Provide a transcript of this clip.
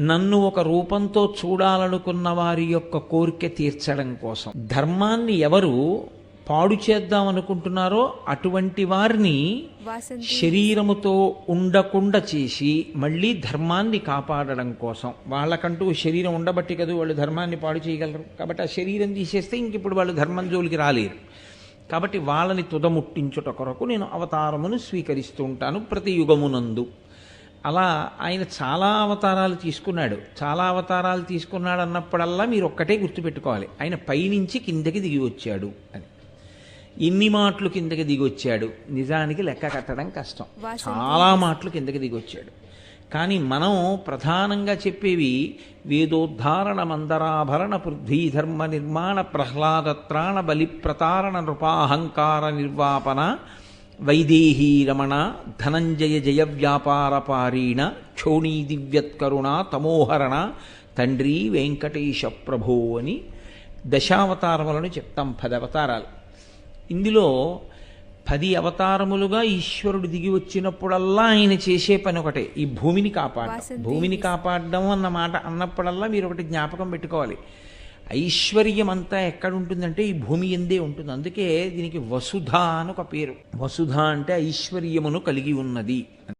నన్ను ఒక రూపంతో చూడాలనుకున్న వారి యొక్క కోరిక తీర్చడం కోసం. ధర్మాన్ని ఎవరు పాడు చేద్దాం అనుకుంటున్నారో అటువంటి వారిని శరీరముతో ఉండకుండా చేసి మళ్ళీ ధర్మాన్ని కాపాడడం కోసం. వాళ్ళకంటూ శరీరం ఉండబట్టి కదా వాళ్ళు ధర్మాన్ని పాడు చేయగలరు. కాబట్టి ఆ శరీరం తీసేస్తే ఇంక ఇప్పుడు వాళ్ళు ధర్మం జోలికి రాలేరు. కాబట్టి వాళ్ళని తుదముట్టించుట కొరకు నేను అవతారమును స్వీకరిస్తూ ఉంటాను ప్రతి యుగమునందు. అలా ఆయన చాలా అవతారాలు తీసుకున్నాడు. చాలా అవతారాలు తీసుకున్నాడు అన్నప్పుడల్లా మీరు ఒక్కటే గుర్తుపెట్టుకోవాలి. ఆయన పైనుంచి కిందకి దిగి వచ్చాడు అని. ఇన్ని మాటలు కిందకి దిగి వచ్చాడు. నిజానికి లెక్క కట్టడం కష్టం. చాలా మాటలు కిందకి దిగి వచ్చాడు. కానీ మనం ప్రధానంగా చెప్పేవి వేదోద్ధారణ మందరాభరణ పృథ్వీధర్మ నిర్మాణ ప్రహ్లాదత్రాణ బలి ప్రతారణ నృపాహంకార నిర్వాపన వైదేహీ రమణ ధనంజయ జయ వ్యాపార పారీణ క్షోణీ దివ్యత్కరుణ తమోహరణ తండ్రి వెంకటేశ ప్రభో అని దశావతారములను చెప్తాం పది అవతారాలు ఇందులో పది అవతారములుగా ఈశ్వరుడు దిగి వచ్చినప్పుడల్లా ఆయన చేసే పని ఒకటే ఈ భూమిని కాపాడడం. భూమిని కాపాడడం అన్న మాట అన్నప్పుడల్లా మీరు ఒకటి జ్ఞాపకం పెట్టుకోవాలి ఐశ్వర్యం అంతా ఎక్కడ ఉంటుందంటే ఈ భూమి ఎందే ఉంటుంది. అందుకే దీనికి వసుధ అని ఒక పేరు. వసుధ అంటే ఐశ్వర్యమును కలిగి ఉన్నది.